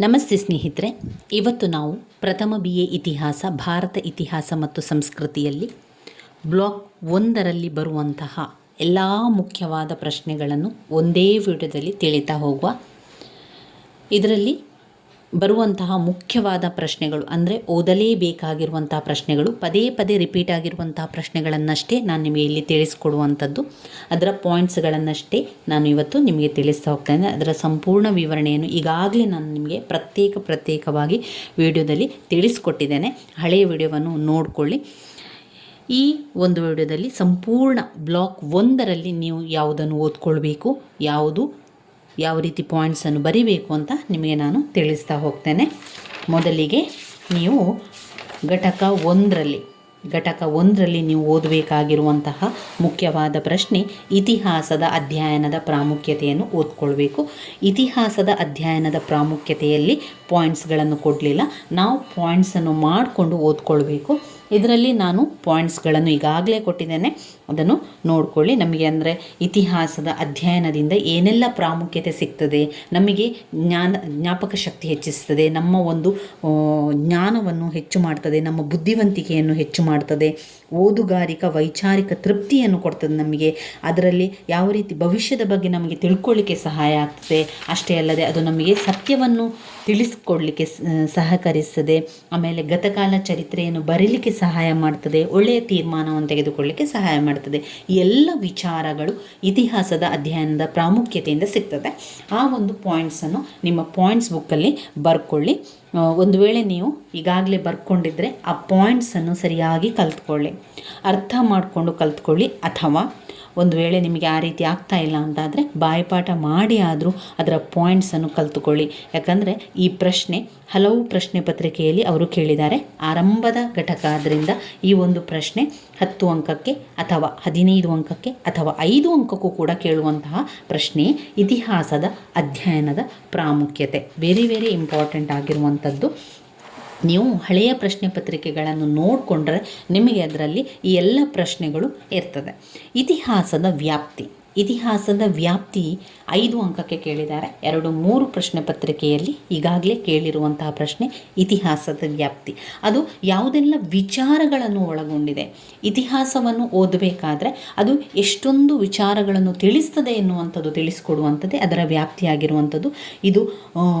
ನಮಸ್ತೆ ಸ್ನೇಹಿತರೆ. ಇವತ್ತು ನಾವು ಪ್ರಥಮ ಬಿ ಎ ಇತಿಹಾಸ, ಭಾರತ ಇತಿಹಾಸ ಮತ್ತು ಸಂಸ್ಕೃತಿಯಲ್ಲಿ ಬ್ಲಾಕ್ ಒಂದರಲ್ಲಿ ಬರುವಂತಹ ಎಲ್ಲ ಮುಖ್ಯವಾದ ಪ್ರಶ್ನೆಗಳನ್ನು ಒಂದೇ ವಿಡಿಯೋದಲ್ಲಿ ತಿಳಿತಾ ಹೋಗುವ. ಇದರಲ್ಲಿ ಬರುವಂತಹ ಮುಖ್ಯವಾದ ಪ್ರಶ್ನೆಗಳು ಅಂದರೆ ಓದಲೇಬೇಕಾಗಿರುವಂತಹ ಪ್ರಶ್ನೆಗಳು, ಪದೇ ಪದೇ ರಿಪೀಟ್ ಆಗಿರುವಂತಹ ಪ್ರಶ್ನೆಗಳನ್ನಷ್ಟೇ ನಾನು ನಿಮಗೆ ಇಲ್ಲಿ ತಿಳಿಸ್ಕೊಡುವಂಥದ್ದು. ಅದರ ಪಾಯಿಂಟ್ಸ್ಗಳನ್ನಷ್ಟೇ ನಾನು ಇವತ್ತು ನಿಮಗೆ ತಿಳಿಸ್ತಾ ಹೋಗ್ತೇನೆ ಅದರ ಸಂಪೂರ್ಣ ವಿವರಣೆಯನ್ನು ಈಗಾಗಲೇ ನಾನು ನಿಮಗೆ ಪ್ರತ್ಯೇಕ ಪ್ರತ್ಯೇಕವಾಗಿ ವಿಡಿಯೋದಲ್ಲಿ ತಿಳಿಸ್ಕೊಟ್ಟಿದ್ದೇನೆ. ಹಳೆಯ ವಿಡಿಯೋವನ್ನು ನೋಡಿಕೊಳ್ಳಿ. ಈ ಒಂದು ವಿಡಿಯೋದಲ್ಲಿ ಸಂಪೂರ್ಣ ಬ್ಲಾಕ್ ಒಂದರಲ್ಲಿ ನೀವು ಯಾವುದನ್ನು ಓದ್ಕೊಳ್ಬೇಕು, ಯಾವುದು ಯಾವ ರೀತಿ ಪಾಯಿಂಟ್ಸನ್ನು ಬರಿಬೇಕು ಅಂತ ನಿಮಗೆ ನಾನು ತಿಳಿಸ್ತಾ ಹೋಗ್ತೇನೆ. ಮೊದಲಿಗೆ ನೀವು ಘಟಕ ಒಂದರಲ್ಲಿ ಘಟಕ ಒಂದರಲ್ಲಿ ನೀವು ಓದಬೇಕಾಗಿರುವಂತಹ ಮುಖ್ಯವಾದ ಪ್ರಶ್ನೆ ಇತಿಹಾಸದ ಅಧ್ಯಯನದ ಪ್ರಾಮುಖ್ಯತೆಯನ್ನು ಓದ್ಕೊಳ್ಬೇಕು. ಇತಿಹಾಸದ ಅಧ್ಯಯನದ ಪ್ರಾಮುಖ್ಯತೆಯಲ್ಲಿ ಪಾಯಿಂಟ್ಸ್ಗಳನ್ನು ಕೊಡಲಿಲ್ಲ. ನಾವು ಪಾಯಿಂಟ್ಸನ್ನು ಮಾಡಿಕೊಂಡು ಓದ್ಕೊಳ್ಬೇಕು. ಇದರಲ್ಲಿ ನಾನು ಪಾಯಿಂಟ್ಸ್ಗಳನ್ನು ಈಗಾಗಲೇ ಕೊಟ್ಟಿದ್ದೇನೆ. ಅದನ್ನು ನೋಡ್ಕೊಳ್ಳಿ. ನಮಗೆ ಅಂದರೆ ಇತಿಹಾಸದ ಅಧ್ಯಯನದಿಂದ ಏನೆಲ್ಲ ಪ್ರಾಮುಖ್ಯತೆ ಸಿಗ್ತದೆ, ನಮಗೆ ಜ್ಞಾನ, ಜ್ಞಾಪಕ ಶಕ್ತಿ ಹೆಚ್ಚಿಸ್ತದೆ, ನಮ್ಮ ಒಂದು ಜ್ಞಾನವನ್ನು ಹೆಚ್ಚು ಮಾಡ್ತದೆ, ನಮ್ಮ ಬುದ್ಧಿವಂತಿಕೆಯನ್ನು ಹೆಚ್ಚು ಮಾಡ್ತದೆ, ಓದುಗಾರಿಕ, ವೈಚಾರಿಕ ತೃಪ್ತಿಯನ್ನು ಕೊಡ್ತದೆ ನಮಗೆ. ಅದರಲ್ಲಿ ಯಾವ ರೀತಿ ಭವಿಷ್ಯದ ಬಗ್ಗೆ ನಮಗೆ ತಿಳ್ಕೊಳ್ಳಿಕ್ಕೆ ಸಹಾಯ ಆಗ್ತದೆ. ಅಷ್ಟೇ ಅಲ್ಲದೆ ಅದು ನಮಗೆ ಸತ್ಯವನ್ನು ತಿಳಿಸ್ಕೊಡ್ಲಿಕ್ಕೆ ಸಹಕರಿಸ್ತದೆ. ಆಮೇಲೆ ಗತಕಾಲ ಚರಿತ್ರೆಯನ್ನು ಬರೀಲಿಕ್ಕೆ ಸಹಾಯ ಮಾಡ್ತದೆ. ಒಳ್ಳೆಯ ತೀರ್ಮಾನವನ್ನು ತೆಗೆದುಕೊಳ್ಳಲಿಕ್ಕೆ ಸಹಾಯ ಮಾಡ್ತದೆ. ಎಲ್ಲ ವಿಚಾರಗಳು ಇತಿಹಾಸದ ಅಧ್ಯಯನದ ಪ್ರಾಮುಖ್ಯತೆಯಿಂದ ಸಿಗ್ತದೆ. ಆ ಒಂದು ಪಾಯಿಂಟ್ಸನ್ನು ನಿಮ್ಮ ಪಾಯಿಂಟ್ಸ್ ಬುಕ್ಕಲ್ಲಿ ಬರ್ಕೊಳ್ಳಿ. ಒಂದು ವೇಳೆ ನೀವು ಈಗಾಗಲೇ ಬರ್ಕೊಂಡಿದ್ದರೆ ಆ ಪಾಯಿಂಟ್ಸನ್ನು ಸರಿಯಾಗಿ ಕಲ್ತ್ಕೊಳ್ಳಿ. ಅರ್ಥ ಮಾಡಿಕೊಂಡು ಕಲ್ತ್ಕೊಳ್ಳಿ. ಅಥವಾ ಒಂದು ವೇಳೆ ನಿಮಗೆ ಆ ರೀತಿ ಆಗ್ತಾ ಇಲ್ಲ ಅಂತಾದರೆ ಬಾಯಿಪಾಠ ಮಾಡಿ ಆದರೂ ಅದರ ಪಾಯಿಂಟ್ಸನ್ನು ಕಲ್ತುಕೊಳ್ಳಿ. ಯಾಕಂದರೆ ಈ ಪ್ರಶ್ನೆ, ಹಲವು ಪ್ರಶ್ನೆ ಪತ್ರಿಕೆಯಲ್ಲಿ ಅವರು ಕೇಳಿದ್ದಾರೆ. ಆರಂಭದ ಘಟಕ ಆದ್ದರಿಂದ ಈ ಒಂದು ಪ್ರಶ್ನೆ ಹತ್ತು ಅಂಕಕ್ಕೆ ಅಥವಾ ಹದಿನೈದು ಅಂಕಕ್ಕೆ ಅಥವಾ ಐದು ಅಂಕಕ್ಕೂ ಕೂಡ ಕೇಳುವಂತಹ ಪ್ರಶ್ನೆ ಇತಿಹಾಸದ ಅಧ್ಯಯನದ ಪ್ರಾಮುಖ್ಯತೆ. ವೆರಿ ವೆರಿ ಇಂಪಾರ್ಟೆಂಟ್ ಆಗಿರುವಂಥದ್ದು ನೀವು ಹಳೆಯ ಪ್ರಶ್ನೆ ಪತ್ರಿಕೆಗಳನ್ನು ನೋಡಿಕೊಂಡ್ರೆ ನಿಮಗೆ ಅದರಲ್ಲಿ ಈ ಎಲ್ಲ ಪ್ರಶ್ನೆಗಳು ಇರ್ತದೆ. ಇತಿಹಾಸದ ವ್ಯಾಪ್ತಿ. ಇತಿಹಾಸದ ವ್ಯಾಪ್ತಿ ಐದು ಅಂಕಕ್ಕೆ ಕೇಳಿದ್ದಾರೆ. ಎರಡು ಮೂರು ಪ್ರಶ್ನೆ ಪತ್ರಿಕೆಯಲ್ಲಿ ಈಗಾಗಲೇ ಕೇಳಿರುವಂತಹ ಪ್ರಶ್ನೆ ಇತಿಹಾಸದ ವ್ಯಾಪ್ತಿ. ಅದು ಯಾವುದೆಲ್ಲ ವಿಚಾರಗಳನ್ನು ಒಳಗೊಂಡಿದೆ? ಇತಿಹಾಸವನ್ನು ಓದಬೇಕಾದ್ರೆ ಅದು ಎಷ್ಟೊಂದು ವಿಚಾರಗಳನ್ನು ತಿಳಿಸ್ತದೆ ಎನ್ನುವಂಥದ್ದು ತಿಳಿಸ್ಕೊಡುವಂಥದ್ದೇ ಅದರ ವ್ಯಾಪ್ತಿಯಾಗಿರುವಂಥದ್ದು. ಇದು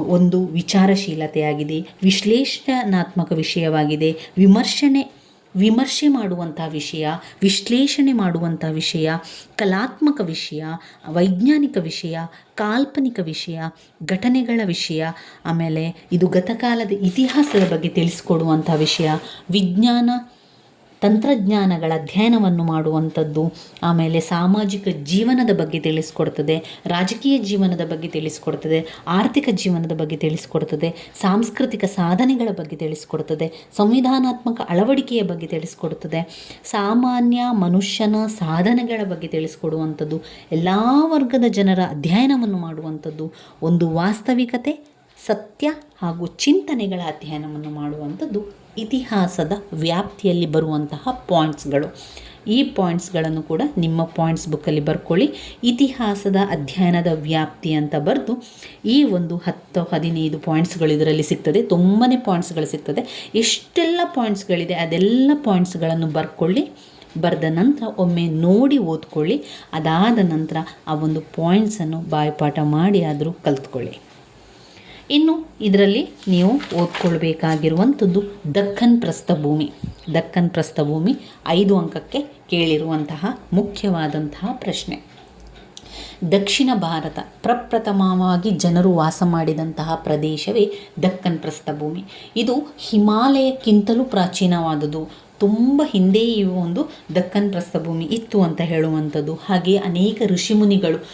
ಒಂದು ವಿಚಾರಶೀಲತೆಯಾಗಿದೆ, ವಿಶ್ಲೇಷಣಾತ್ಮಕ ವಿಷಯವಾಗಿದೆ, ವಿಮರ್ಶನೆ ವಿಮರ್ಶೆ ಮಾಡುವಂಥ ವಿಷಯ, ವಿಶ್ಲೇಷಣೆ ಮಾಡುವಂಥ ವಿಷಯ, ಕಲಾತ್ಮಕ ವಿಷಯ, ವೈಜ್ಞಾನಿಕ ವಿಷಯ, ಕಾಲ್ಪನಿಕ ವಿಷಯ, ಘಟನೆಗಳ ವಿಷಯ, ಆಮೇಲೆ ಇದು ಗತಕಾಲದ ಇತಿಹಾಸದ ಬಗ್ಗೆ ತಿಳಿಸ್ಕೊಡುವಂಥ ವಿಷಯ, ವಿಜ್ಞಾನ ತಂತ್ರಜ್ಞಾನಗಳ ಅಧ್ಯಯನವನ್ನು ಮಾಡುವಂಥದ್ದು, ಆಮೇಲೆ ಸಾಮಾಜಿಕ ಜೀವನದ ಬಗ್ಗೆ ತಿಳಿಸ್ಕೊಡ್ತದೆ, ರಾಜಕೀಯ ಜೀವನದ ಬಗ್ಗೆ ತಿಳಿಸ್ಕೊಡ್ತದೆ, ಆರ್ಥಿಕ ಜೀವನದ ಬಗ್ಗೆ ತಿಳಿಸ್ಕೊಡ್ತದೆ, ಸಾಂಸ್ಕೃತಿಕ ಸಾಧನೆಗಳ ಬಗ್ಗೆ ತಿಳಿಸ್ಕೊಡ್ತದೆ, ಸಂವಿಧಾನಾತ್ಮಕ ಅಳವಡಿಕೆಯ ಬಗ್ಗೆ ತಿಳಿಸ್ಕೊಡ್ತದೆ, ಸಾಮಾನ್ಯ ಮನುಷ್ಯನ ಸಾಧನೆಗಳ ಬಗ್ಗೆ ತಿಳಿಸ್ಕೊಡುವಂಥದ್ದು, ಎಲ್ಲ ವರ್ಗದ ಜನರ ಅಧ್ಯಯನವನ್ನು ಮಾಡುವಂಥದ್ದು, ಒಂದು ವಾಸ್ತವಿಕತೆ, ಸತ್ಯ ಹಾಗೂ ಚಿಂತನೆಗಳ ಅಧ್ಯಯನವನ್ನು ಮಾಡುವಂಥದ್ದು. ಇತಿಹಾಸದ ವ್ಯಾಪ್ತಿಯಲ್ಲಿ ಬರುವಂತಹ ಪಾಯಿಂಟ್ಸ್ಗಳು ಈ ಪಾಯಿಂಟ್ಸ್ಗಳನ್ನು ಕೂಡ ನಿಮ್ಮ ಪಾಯಿಂಟ್ಸ್ ಬುಕ್ಕಲ್ಲಿ ಬರ್ಕೊಳ್ಳಿ. ಇತಿಹಾಸದ ಅಧ್ಯಯನದ ವ್ಯಾಪ್ತಿ ಅಂತ ಬರೆದು ಈ ಒಂದು ಹತ್ತು, ಹದಿನೈದು ಪಾಯಿಂಟ್ಸ್ಗಳು ಇದರಲ್ಲಿ ಸಿಗ್ತದೆ. ತುಂಬಾ ಪಾಯಿಂಟ್ಸ್ಗಳು ಸಿಗ್ತದೆ. ಎಷ್ಟೆಲ್ಲ ಪಾಯಿಂಟ್ಸ್ಗಳಿದೆ ಅದೆಲ್ಲ ಪಾಯಿಂಟ್ಸ್ಗಳನ್ನು ಬರ್ಕೊಳ್ಳಿ. ಬರೆದ ನಂತರ ಒಮ್ಮೆ ನೋಡಿ ಓದ್ಕೊಳ್ಳಿ. ಅದಾದ ನಂತರ ಆ ಒಂದು ಪಾಯಿಂಟ್ಸನ್ನು ಬಾಯ್ಪಾಠ ಮಾಡಿ ಆದರೂ ಕಲ್ತ್ಕೊಳ್ಳಿ. ಇನ್ನು ಇದರಲ್ಲಿ ನೀವು ಓದ್ಕೊಳ್ಬೇಕಾಗಿರುವಂಥದ್ದು ದಕ್ಕನ್ ಪ್ರಸ್ಥಭೂಮಿ ದಕ್ಕನ್ ಪ್ರಸ್ಥಭೂಮಿ ಐದು ಅಂಕಕ್ಕೆ ಕೇಳಿರುವಂತಹ ಮುಖ್ಯವಾದಂತಹ ಪ್ರಶ್ನೆ. ದಕ್ಷಿಣ ಭಾರತ ಪ್ರಪ್ರಥಮವಾಗಿ ಜನರು ವಾಸ ಮಾಡಿದಂತಹ ಪ್ರದೇಶವೇ ದಕ್ಕನ್ ಪ್ರಸ್ಥಭೂಮಿ ಇದು ಹಿಮಾಲಯಕ್ಕಿಂತಲೂ ಪ್ರಾಚೀನವಾದುದು ತುಂಬ ಹಿಂದೆ ಒಂದು ದಕ್ಕನ್ ಪ್ರಸ್ಥಭೂಮಿ ಇತ್ತು ಅಂತ ಹೇಳುವಂಥದ್ದು. ಹಾಗೆ ಅನೇಕ ಋಷಿಮುನಿಗಳು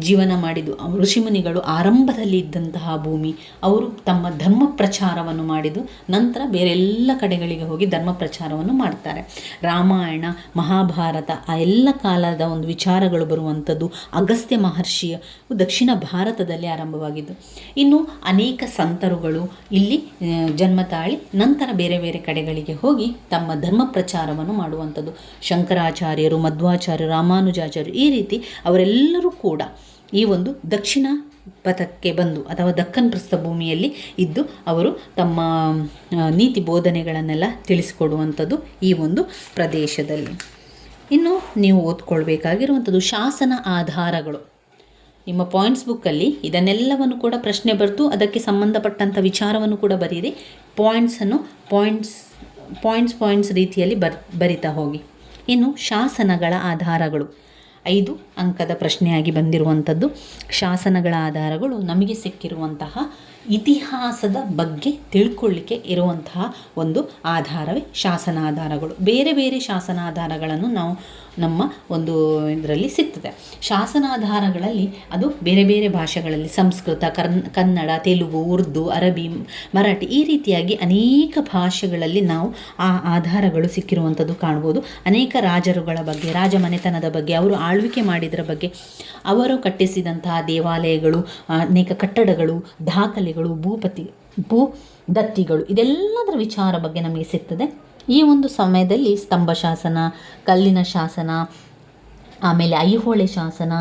ಜೀವನ ಮಾಡಿದ್ದು. ಋಷಿಮುನಿಗಳು ಆರಂಭದಲ್ಲಿ ಇದ್ದಂತಹ ಭೂಮಿ, ಅವರು ತಮ್ಮ ಧರ್ಮ ಪ್ರಚಾರವನ್ನು ಮಾಡಿದ್ದು, ನಂತರ ಬೇರೆಲ್ಲ ಕಡೆಗಳಿಗೆ ಹೋಗಿ ಧರ್ಮ ಪ್ರಚಾರವನ್ನು ಮಾಡ್ತಾರೆ. ರಾಮಾಯಣ, ಮಹಾಭಾರತ, ಆ ಎಲ್ಲ ಕಾಲದ ಒಂದು ವಿಚಾರಗಳು ಬರುವಂಥದ್ದು ಅಗಸ್ತ್ಯ ಮಹರ್ಷಿಯ ದಕ್ಷಿಣ ಭಾರತದಲ್ಲಿ ಆರಂಭವಾಗಿದ್ದು. ಇನ್ನು ಅನೇಕ ಸಂತರುಗಳು ಇಲ್ಲಿ ಜನ್ಮ ತಾಳಿ, ನಂತರ ಬೇರೆ ಬೇರೆ ಕಡೆಗಳಿಗೆ ಹೋಗಿ ತಮ್ಮ ಧರ್ಮ ಪ್ರಚಾರವನ್ನು ಮಾಡುವಂಥದ್ದು. ಶಂಕರಾಚಾರ್ಯರು, ಮಧ್ವಾಚಾರ್ಯರು, ರಾಮಾನುಜಾಚಾರ್ಯರು ಈ ರೀತಿ ಅವರೆಲ್ಲರೂ ಕೂಡ ಕೂಡ ಈ ಒಂದು ದಕ್ಷಿಣ ಪಥಕ್ಕೆ ಬಂದು ಅಥವಾ ದಕ್ಕನ್ ಪ್ರಸ್ಥಭೂಮಿಯಲ್ಲಿ ಇದ್ದು ಅವರು ತಮ್ಮ ನೀತಿ ಬೋಧನೆಗಳನ್ನೆಲ್ಲ ತಿಳಿಸಿಕೊಡುವಂಥದ್ದು ಈ ಒಂದು ಪ್ರದೇಶದಲ್ಲಿ. ಇನ್ನು ನೀವು ಓದ್ಕೊಳ್ಬೇಕಾಗಿರುವಂಥದ್ದು ಶಾಸನ ಆಧಾರಗಳು. ನಿಮ್ಮ ಪಾಯಿಂಟ್ಸ್ ಬುಕ್ಕಲ್ಲಿ ಇದನ್ನೆಲ್ಲವನ್ನು ಕೂಡ ಪ್ರಶ್ನೆ ಬರೆದು ಅದಕ್ಕೆ ಸಂಬಂಧಪಟ್ಟಂಥ ವಿಚಾರವನ್ನು ಕೂಡ ಬರೀರಿ ಪಾಯಿಂಟ್ಸನ್ನು ಪಾಯಿಂಟ್ಸ್ ಪಾಯಿಂಟ್ಸ್ ಪಾಯಿಂಟ್ಸ್ ರೀತಿಯಲ್ಲಿ ಬರ್, ಬರಿತಾ ಹೋಗಿ. ಇನ್ನು ಶಾಸನಗಳ ಆಧಾರಗಳು. ಐದು ಅಂಕದ ಪ್ರಶ್ನೆಯಾಗಿ ಬಂದಿರುವಂಥದ್ದು. ಶಾಸನಗಳ ಆಧಾರಗಳು ನಮಗೆ ಸಿಕ್ಕಿರುವಂತಹ ಇತಿಹಾಸದ ಬಗ್ಗೆ ತಿಳ್ಕೊಳ್ಳಿಕ್ಕೆ ಇರುವಂತಹ ಒಂದು ಆಧಾರವೇ ಶಾಸನ ಆಧಾರಗಳು. ಬೇರೆ ಬೇರೆ ಶಾಸನ ಆಧಾರಗಳನ್ನು ನಾವು ನಮ್ಮ ಒಂದು ಇದರಲ್ಲಿ ಸಿಗ್ತದೆ. ಶಾಸನಾಧಾರಗಳಲ್ಲಿ ಅದು ಬೇರೆ ಬೇರೆ ಭಾಷೆಗಳಲ್ಲಿ ಸಂಸ್ಕೃತ, ಕರ್ನ್, ಕನ್ನಡ, ತೆಲುಗು, ಉರ್ದು, ಅರಬಿ, ಮರಾಠಿ ಈ ರೀತಿಯಾಗಿ ಅನೇಕ ಭಾಷೆಗಳಲ್ಲಿ ನಾವು ಆ ಆಧಾರಗಳು ಸಿಕ್ಕಿರುವಂಥದ್ದು ಕಾಣ್ಬೋದು. ಅನೇಕ ರಾಜರುಗಳ ಬಗ್ಗೆ, ರಾಜಮನೆತನದ ಬಗ್ಗೆ, ಅವರು ಆಳ್ವಿಕೆ ಮಾಡಿದರ ಬಗ್ಗೆ, ಅವರು ಕಟ್ಟಿಸಿದಂತಹ ದೇವಾಲಯಗಳು, ಅನೇಕ ಕಟ್ಟಡಗಳು, ದಾಖಲೆಗಳು, ಭೂಪತಿ ಭೂ ದತ್ತಿಗಳು ಇದೆಲ್ಲದರ ವಿಚಾರ ಬಗ್ಗೆ ನಮಗೆ ಸಿಗ್ತದೆ. ಈ ಒಂದು ಸಮಯದಲ್ಲಿ ಸ್ತಂಭ ಶಾಸನ, ಕಲ್ಲಿನ ಶಾಸನ, ಆಮೇಲೆ ಐಹೊಳೆ ಶಾಸನ,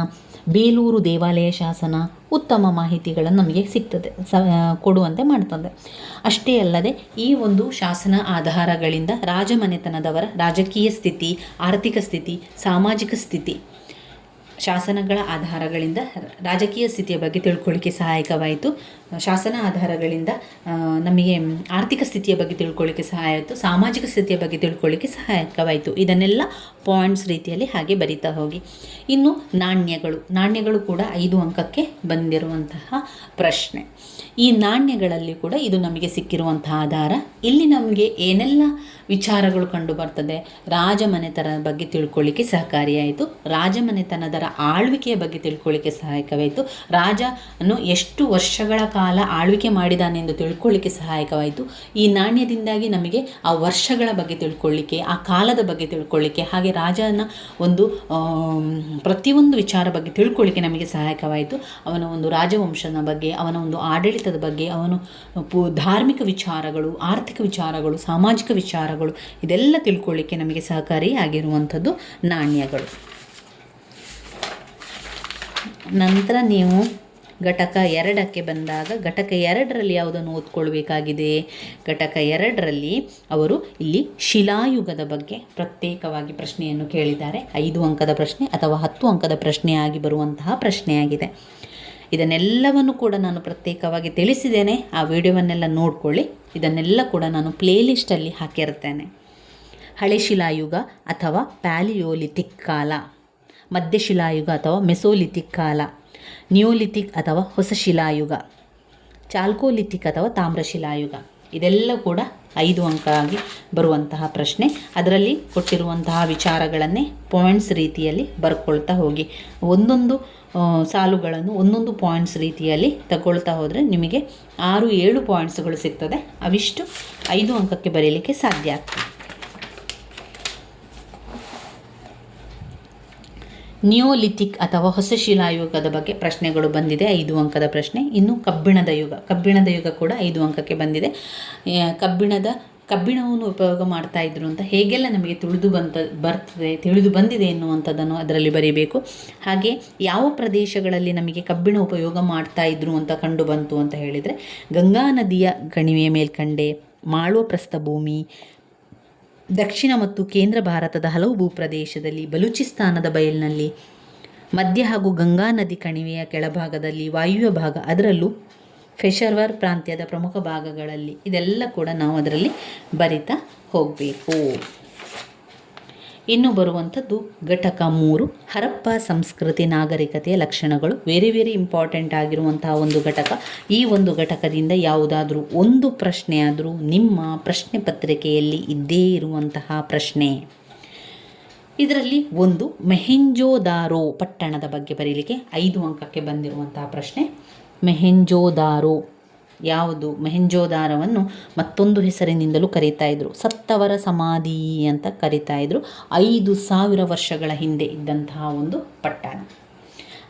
ಬೇಲೂರು ದೇವಾಲಯ ಶಾಸನ ಉತ್ತಮ ಮಾಹಿತಿಗಳನ್ನು ನಮಗೆ ಸಿಗ್ತದೆ, ಸ ಕೊಡುವಂತೆ ಮಾಡ್ತದೆ. ಅಷ್ಟೇ ಅಲ್ಲದೆ ಈ ಒಂದು ಶಾಸನ ಆಧಾರಗಳಿಂದ ರಾಜಮನೆತನದವರ ರಾಜಕೀಯ ಸ್ಥಿತಿ, ಆರ್ಥಿಕ ಸ್ಥಿತಿ, ಸಾಮಾಜಿಕ ಸ್ಥಿತಿ ಶಾಸನಗಳ ಆಧಾರಗಳಿಂದ ರಾಜಕೀಯ ಸ್ಥಿತಿಯ ಬಗ್ಗೆ ತಿಳ್ಕೊಳ್ಳಿಕ್ಕೆ ಸಹಾಯಕವಾಯಿತು. ಶಾಸನ ಆಧಾರಗಳಿಂದ ನಮಗೆ ಆರ್ಥಿಕ ಸ್ಥಿತಿಯ ಬಗ್ಗೆ ತಿಳ್ಕೊಳ್ಳಿಕ್ಕೆ ಸಹಾಯ ಆಯಿತು, ಸಾಮಾಜಿಕ ಸ್ಥಿತಿಯ ಬಗ್ಗೆ ತಿಳ್ಕೊಳ್ಳಿಕ್ಕೆ ಸಹಾಯಕವಾಯಿತು. ಇದನ್ನೆಲ್ಲ ಪಾಯಿಂಟ್ಸ್ ರೀತಿಯಲ್ಲಿ ಹಾಗೆ ಬರಿತಾ ಹೋಗಿ. ಇನ್ನು ನಾಣ್ಯಗಳು ನಾಣ್ಯಗಳು ಕೂಡ ಐದು ಅಂಕಕ್ಕೆ ಬಂದಿರುವಂತಹ ಪ್ರಶ್ನೆ. ಈ ನಾಣ್ಯಗಳಲ್ಲಿ ಕೂಡ ಇದು ನಮಗೆ ಸಿಕ್ಕಿರುವಂತಹ ಆಧಾರ. ಇಲ್ಲಿ ನಮಗೆ ಏನೆಲ್ಲ ವಿಚಾರಗಳು ಕಂಡು ಬರ್ತದೆ? ರಾಜಮನೆತನ ಬಗ್ಗೆ ತಿಳ್ಕೊಳ್ಳಿಕ್ಕೆ ಸಹಕಾರಿಯಾಯಿತು ರಾಜಮನೆತನದರ ಆಳ್ವಿಕೆಯ ಬಗ್ಗೆ ತಿಳ್ಕೊಳ್ಳಿಕ್ಕೆ ಸಹಾಯಕವಾಯಿತು. ರಾಜನು ಎಷ್ಟು ವರ್ಷಗಳ ಕಾಲ ಆಳ್ವಿಕೆ ಮಾಡಿದಾನೆಂದು ತಿಳ್ಕೊಳ್ಳಿಕ್ಕೆ ಸಹಾಯಕವಾಯಿತು. ಈ ನಾಣ್ಯದಿಂದಾಗಿ ನಮಗೆ ಆ ವರ್ಷಗಳ ಬಗ್ಗೆ ತಿಳ್ಕೊಳ್ಳಿಕ್ಕೆ, ಆ ಕಾಲದ ಬಗ್ಗೆ ತಿಳ್ಕೊಳ್ಳಿಕ್ಕೆ, ಹಾಗೆ ರಾಜನ ಒಂದು ಪ್ರತಿಯೊಂದು ವಿಚಾರ ಬಗ್ಗೆ ತಿಳ್ಕೊಳ್ಳಿಕ್ಕೆ ನಮಗೆ ಸಹಾಯಕವಾಯಿತು. ಅವನ ಒಂದು ರಾಜವಂಶನ ಬಗ್ಗೆ, ಅವನ ಒಂದು ಆಡಳಿತದ ಬಗ್ಗೆ, ಅವನು ಧಾರ್ಮಿಕ ವಿಚಾರಗಳು, ಆರ್ಥಿಕ ವಿಚಾರಗಳು, ಸಾಮಾಜಿಕ ವಿಚಾರಗಳು, ಇದೆಲ್ಲ ತಿಳ್ಕೊಳ್ಳಿಕ್ಕೆ ನಮಗೆ ಸಹಕಾರಿಯಾಗಿರುವಂಥದ್ದು ನಾಣ್ಯಗಳು. ನಂತರ ನೀವು ಘಟಕ ಎರಡಕ್ಕೆ ಬಂದಾಗ ಘಟಕ ಎರಡರಲ್ಲಿ ಯಾವುದನ್ನು ಓದ್ಕೊಳ್ಬೇಕಾಗಿದೆ? ಘಟಕ ಎರಡರಲ್ಲಿ ಅವರು ಇಲ್ಲಿ ಶಿಲಾಯುಗದ ಬಗ್ಗೆ ಪ್ರತ್ಯೇಕವಾಗಿ ಪ್ರಶ್ನೆಯನ್ನು ಕೇಳಿದ್ದಾರೆ. ಐದು ಅಂಕದ ಪ್ರಶ್ನೆ ಅಥವಾ ಹತ್ತು ಅಂಕದ ಪ್ರಶ್ನೆಯಾಗಿ ಬರುವಂತಹ ಪ್ರಶ್ನೆಯಾಗಿದೆ. ಇದನ್ನೆಲ್ಲವನ್ನು ಕೂಡ ನಾನು ಪ್ರತ್ಯೇಕವಾಗಿ ತಿಳಿಸಿದ್ದೇನೆ. ಆ ವಿಡಿಯೋವನ್ನೆಲ್ಲ ನೋಡ್ಕೊಳ್ಳಿ. ಇದನ್ನೆಲ್ಲ ಕೂಡ ನಾನು ಪ್ಲೇಲಿಸ್ಟಲ್ಲಿ ಹಾಕಿರ್ತೇನೆ. ಹಳೆ ಶಿಲಾಯುಗ ಅಥವಾ ಪ್ಯಾಲಿಯೋಲಿಥಿಕ್ ಕಾಲ, ಮಧ್ಯಶಿಲಾಯುಗ ಅಥವಾ ಮೆಸೋಲಿಥಿಕ್ ಕಾಲ. ನ್ಯೂಲಿಥಿಕ್ ಅಥವಾ ಹೊಸ ಶಿಲಾಯುಗ ಚಾಲ್ಕೋಲಿಥಿಕ್ ಅಥವಾ ತಾಮ್ರಶಿಲಾಯುಗ ಇದೆಲ್ಲ ಕೂಡ ಐದು ಅಂಕ ಆಗಿ ಬರುವಂತಹ ಪ್ರಶ್ನೆ. ಅದರಲ್ಲಿ ಕೊಟ್ಟಿರುವಂತಹ ವಿಚಾರಗಳನ್ನೇ ಪಾಯಿಂಟ್ಸ್ ರೀತಿಯಲ್ಲಿ ಬರ್ಕೊಳ್ತಾ ಹೋಗಿ. ಒಂದೊಂದು ಸಾಲುಗಳನ್ನು ಒಂದೊಂದು ಪಾಯಿಂಟ್ಸ್ ರೀತಿಯಲ್ಲಿ ತಗೊಳ್ತಾ ಹೋದರೆ ನಿಮಗೆ ಆರು, ಏಳು ಪಾಯಿಂಟ್ಸ್ಗಳು ಸಿಗ್ತದೆ. ಅವಿಷ್ಟು ಐದು ಅಂಕಕ್ಕೆ ಬರೀಲಿಕ್ಕೆ ಸಾಧ್ಯ ಆಗ್ತದೆ. ನಿಯೋಲಿಥಿಕ್ ಅಥವಾ ಹೊಸ ಶಿಲಾಯುಗದ ಬಗ್ಗೆ ಪ್ರಶ್ನೆಗಳು ಬಂದಿದೆ, ಐದು ಅಂಕದ ಪ್ರಶ್ನೆ. ಇನ್ನು ಕಬ್ಬಿಣದ ಯುಗ ಕಬ್ಬಿಣದ ಯುಗ ಕೂಡ ಐದು ಅಂಕಕ್ಕೆ ಬಂದಿದೆ. ಕಬ್ಬಿಣದ, ಕಬ್ಬಿಣವನ್ನು ಉಪಯೋಗ ಮಾಡ್ತಾ ಇದ್ರು ಅಂತ ಹೇಗೆಲ್ಲ ನಮಗೆ ತಿಳಿದು ಬಂತ, ಬರ್ತದೆ, ತಿಳಿದು ಬಂದಿದೆ ಎನ್ನುವಂಥದ್ದನ್ನು ಅದರಲ್ಲಿ ಬರೀಬೇಕು. ಹಾಗೆ ಯಾವ ಪ್ರದೇಶಗಳಲ್ಲಿ ನಮಗೆ ಕಬ್ಬಿಣ ಉಪಯೋಗ ಮಾಡ್ತಾ ಇದ್ರು ಅಂತ ಕಂಡು ಬಂತು ಅಂತ ಹೇಳಿದರೆ, ಗಂಗಾ ನದಿಯ ಕಣಿವೆಯ ಮೇಲ್ಕಂಡೆ ಮಾಳುವ ಪ್ರಸ್ಥಭೂಮಿ ದಕ್ಷಿಣ ಮತ್ತು ಕೇಂದ್ರ ಭಾರತದ ಹಲವು ಭೂಪ್ರದೇಶದಲ್ಲಿ ಬಲೂಚಿಸ್ತಾನದ ಬಯಲಿನಲ್ಲಿ ಮಧ್ಯ ಹಾಗೂ ಗಂಗಾ ನದಿ ಕಣಿವೆಯ ಕೆಳಭಾಗದಲ್ಲಿ ವಾಯುವ್ಯ ಭಾಗ, ಅದರಲ್ಲೂ ಫೆಷರ್ವರ್ ಪ್ರಾಂತ್ಯದ ಪ್ರಮುಖ ಭಾಗಗಳಲ್ಲಿ ಇದೆಲ್ಲ ಕೂಡ ನಾವು ಅದರಲ್ಲಿ ಬರಿತಾ ಹೋಗಬೇಕು. ಇನ್ನು ಬರುವಂಥದ್ದು ಘಟಕ ಮೂರು, ಹರಪ್ಪ ಸಂಸ್ಕೃತಿ ನಾಗರಿಕತೆಯ ಲಕ್ಷಣಗಳು. ವೆರಿ ವೆರಿ ಇಂಪಾರ್ಟೆಂಟ್ ಆಗಿರುವಂತಹ ಒಂದು ಘಟಕ. ಈ ಒಂದು ಘಟಕದಿಂದ ಯಾವುದಾದ್ರೂ ಒಂದು ಪ್ರಶ್ನೆ ಆದರೂ ನಿಮ್ಮ ಪ್ರಶ್ನೆ ಪತ್ರಿಕೆಯಲ್ಲಿ ಇದ್ದೇ ಇರುವಂತಹ ಪ್ರಶ್ನೆ. ಇದರಲ್ಲಿ ಒಂದು, ಮೆಹೆಂಜೋದಾರೋ ಪಟ್ಟಣದ ಬಗ್ಗೆ ಬರೀಲಿಕ್ಕೆ ಐದು ಅಂಕಕ್ಕೆ ಬಂದಿರುವಂತಹ ಪ್ರಶ್ನೆ. ಮೆಹೆಂಜೋದಾರೋ ಯಾವುದು? ಮೆಹೆಂಜೋದಾರವನ್ನು ಮತ್ತೊಂದು ಹೆಸರಿನಿಂದಲೂ ಕರೀತಾ ಇದ್ರು. ಸತ್ತವರ ಸಮಾಧಿ ಅಂತ ಕರೀತಾ ಇದ್ದರು ಐದು ಸಾವಿರ ವರ್ಷಗಳ ಹಿಂದೆ ಇದ್ದಂತಹ ಒಂದು ಪಟ್ಟಣ.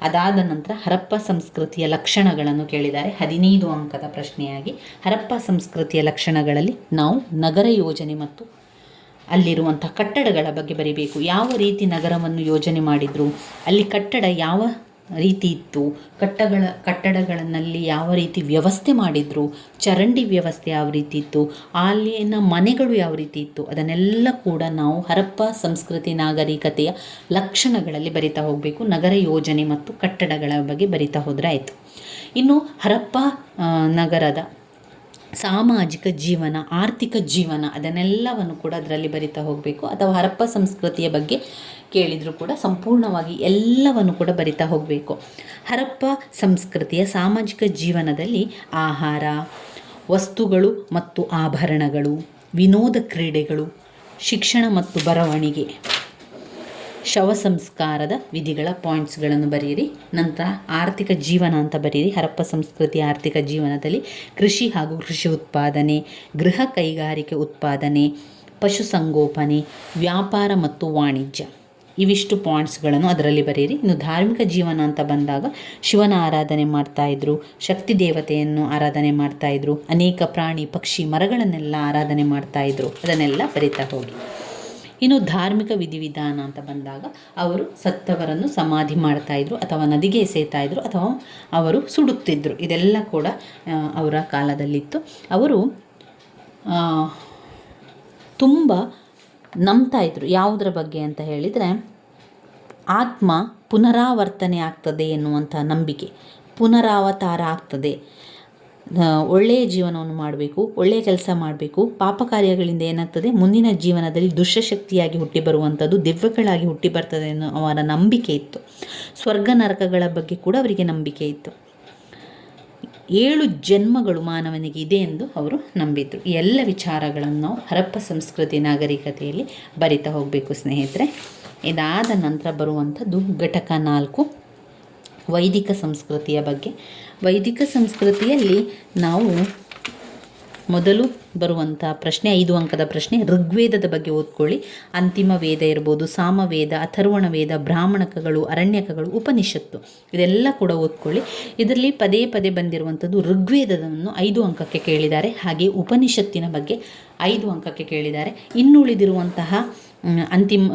ಅದಾದ ನಂತರ ಹರಪ್ಪ ಸಂಸ್ಕೃತಿಯ ಲಕ್ಷಣಗಳನ್ನು ಕೇಳಿದ್ದಾರೆ. ಹದಿನೈದು ಅಂಕದ ಪ್ರಶ್ನೆಯಾಗಿ, ಹರಪ್ಪ ಸಂಸ್ಕೃತಿಯ ಲಕ್ಷಣಗಳಲ್ಲಿ ನಾವು ನಗರ ಯೋಜನೆ ಮತ್ತು ಅಲ್ಲಿರುವಂಥ ಕಟ್ಟಡಗಳ ಬಗ್ಗೆ ಬರೀಬೇಕು. ಯಾವ ರೀತಿ ನಗರವನ್ನು ಯೋಜನೆ ಮಾಡಿದರು? ಅಲ್ಲಿ ಕಟ್ಟಡ ಯಾವ ರೀತಿ ಇತ್ತು. ಕಟ್ಟಗಳ ಕಟ್ಟಡಗಳಲ್ಲಿ ಯಾವ ರೀತಿ ವ್ಯವಸ್ಥೆ ಮಾಡಿದರು, ಚರಂಡಿ ವ್ಯವಸ್ಥೆ ಯಾವ ರೀತಿ ಇತ್ತು, ಅಲ್ಲಿನ ಮನೆಗಳು ಯಾವ ರೀತಿ ಇತ್ತು, ಅದನ್ನೆಲ್ಲ ಕೂಡ ನಾವು ಹರಪ್ಪ ಸಂಸ್ಕೃತಿ ನಾಗರಿಕತೆಯ ಲಕ್ಷಣಗಳಲ್ಲಿ ಬರಿತಾ ಹೋಗಬೇಕು. ನಗರ ಯೋಜನೆ ಮತ್ತು ಕಟ್ಟಡಗಳ ಬಗ್ಗೆ ಬರಿತಾ ಹೋದರೆ ಆಯಿತು. ಇನ್ನು ಹರಪ್ಪ ನಗರದ ಸಾಮಾಜಿಕ ಜೀವನ, ಆರ್ಥಿಕ ಜೀವನ ಅದನ್ನೆಲ್ಲವನ್ನು ಕೂಡ ಅದರಲ್ಲಿ ಬರಿತಾ ಹೋಗಬೇಕು. ಅಥವಾ ಹರಪ್ಪ ಸಂಸ್ಕೃತಿಯ ಬಗ್ಗೆ ಕೇಳಿದರೂ ಕೂಡ ಸಂಪೂರ್ಣವಾಗಿ ಎಲ್ಲವನ್ನು ಕೂಡ ಬರಿತಾ ಹೋಗಬೇಕು. ಹರಪ್ಪ ಸಂಸ್ಕೃತಿಯ ಸಾಮಾಜಿಕ ಜೀವನದಲ್ಲಿ ಆಹಾರ, ವಸ್ತುಗಳು ಮತ್ತು ಆಭರಣಗಳು, ವಿನೋದ ಕ್ರೀಡೆಗಳು, ಶಿಕ್ಷಣ ಮತ್ತು ಬರವಣಿಗೆ, ಶವ ಸಂಸ್ಕಾರದ ವಿಧಿಗಳ ಪಾಯಿಂಟ್ಸ್ಗಳನ್ನು ಬರೆಯಿರಿ. ನಂತರ ಆರ್ಥಿಕ ಜೀವನ ಅಂತ ಬರೆಯಿರಿ. ಹರಪ್ಪ ಸಂಸ್ಕೃತಿ ಆರ್ಥಿಕ ಜೀವನದಲ್ಲಿ ಕೃಷಿ ಹಾಗೂ ಕೃಷಿ ಉತ್ಪಾದನೆ, ಗೃಹ ಕೈಗಾರಿಕೆ ಉತ್ಪಾದನೆ, ಪಶುಸಂಗೋಪನೆ, ವ್ಯಾಪಾರ ಮತ್ತು ವಾಣಿಜ್ಯ. ಇವಿಷ್ಟು ಪಾಯಿಂಟ್ಸ್ಗಳನ್ನು ಅದರಲ್ಲಿ ಬರೆಯಿರಿ. ಇನ್ನು ಧಾರ್ಮಿಕ ಜೀವನ ಅಂತ ಬಂದಾಗ ಶಿವನ ಆರಾಧನೆ ಮಾಡ್ತಾ ಇದ್ರು, ಶಕ್ತಿ ದೇವತೆಯನ್ನು ಆರಾಧನೆ ಮಾಡ್ತಾ ಇದ್ರು, ಅನೇಕ ಪ್ರಾಣಿ, ಪಕ್ಷಿ, ಮರಗಳನ್ನೆಲ್ಲ ಆರಾಧನೆ ಮಾಡ್ತಾ ಇದ್ರು. ಅದನ್ನೆಲ್ಲ ಬರಿತಾ ಹೋಗಿ. ಇನ್ನು ಧಾರ್ಮಿಕ ವಿಧಿವಿಧಾನ ಅಂತ ಬಂದಾಗ ಅವರು ಸತ್ತವರನ್ನು ಸಮಾಧಿ ಮಾಡ್ತಾ ಇದ್ರು, ಅಥವಾ ನದಿಗೆ ಎಸೆಯುತ್ತಾ ಇದ್ರು, ಅಥವಾ ಅವರು ಸುಡುತ್ತಿದ್ದರು ಇದೆಲ್ಲ ಕೂಡ ಅವರ ಕಾಲದಲ್ಲಿತ್ತು. ಅವರು ತುಂಬ ನಂಬ್ತಾ ಇದ್ರು. ಯಾವುದರ ಬಗ್ಗೆ ಅಂತ ಹೇಳಿದರೆ, ಆತ್ಮ ಪುನರಾವರ್ತನೆ ಆಗ್ತದೆ ಎನ್ನುವಂಥ ನಂಬಿಕೆ. ಪುನರಾವತಾರ ಆಗ್ತದೆ. ಒಳ್ಳೆಯ ಜೀವನವನ್ನು ಮಾಡಬೇಕು, ಒಳ್ಳೆಯ ಕೆಲಸ ಮಾಡಬೇಕು, ಪಾಪ ಕಾರ್ಯಗಳಿಂದ ಏನಾಗ್ತದೆ? ಮುಂದಿನ ಜೀವನದಲ್ಲಿ ದುಷ್ಟಶಕ್ತಿಯಾಗಿ ಹುಟ್ಟಿ ಬರುವಂಥದ್ದು, ದಿವ್ಯಗಳಾಗಿ ಹುಟ್ಟಿ ಬರ್ತದೆ ಅನ್ನೋ ಅವರ ನಂಬಿಕೆ ಇತ್ತು. ಸ್ವರ್ಗ ನರಕಗಳ ಬಗ್ಗೆ ಕೂಡ ಅವರಿಗೆ ನಂಬಿಕೆ ಇತ್ತು. ಏಳು ಜನ್ಮಗಳು ಮಾನವನಿಗೆ ಇದೆ ಎಂದು ಅವರು ನಂಬಿದ್ರು. ಎಲ್ಲ ವಿಚಾರಗಳನ್ನು ಹರಪ್ಪ ಸಂಸ್ಕೃತಿ ನಾಗರಿಕತೆಯಲ್ಲಿ ಬರಿತಾ ಹೋಗಬೇಕು ಸ್ನೇಹಿತರೆ. ಇದಾದ ನಂತರ ಬರುವಂಥದ್ದು ಘಟಕ ನಾಲ್ಕು, ವೈದಿಕ ಸಂಸ್ಕೃತಿಯ ಬಗ್ಗೆ. ವೈದಿಕ ಸಂಸ್ಕೃತಿಯಲ್ಲಿ ನಾವು ಮೊದಲು ಬರುವಂಥ ಪ್ರಶ್ನೆ, ಐದು ಅಂಕದ ಪ್ರಶ್ನೆ, ಋಗ್ವೇದದ ಬಗ್ಗೆ ಓದ್ಕೊಳ್ಳಿ. ಅಂತಿಮ ವೇದ ಇರ್ಬೋದು, ಸಾಮವೇದ, ಅಥರ್ವಣ ವೇದ, ಬ್ರಾಹ್ಮಣಕಗಳು, ಅರಣ್ಯಕಗಳು, ಉಪನಿಷತ್ತು, ಇದೆಲ್ಲ ಕೂಡ ಓದ್ಕೊಳ್ಳಿ. ಇದರಲ್ಲಿ ಪದೇ ಪದೇ ಬಂದಿರುವಂಥದ್ದು ಋಗ್ವೇದವನ್ನು ಐದು ಅಂಕಕ್ಕೆ ಕೇಳಿದ್ದಾರೆ. ಹಾಗೆ ಉಪನಿಷತ್ತಿನ ಬಗ್ಗೆ ಐದು ಅಂಕಕ್ಕೆ ಕೇಳಿದ್ದಾರೆ. ಇನ್ನುಳಿದಿರುವಂತಹ ಅಂತಿಮ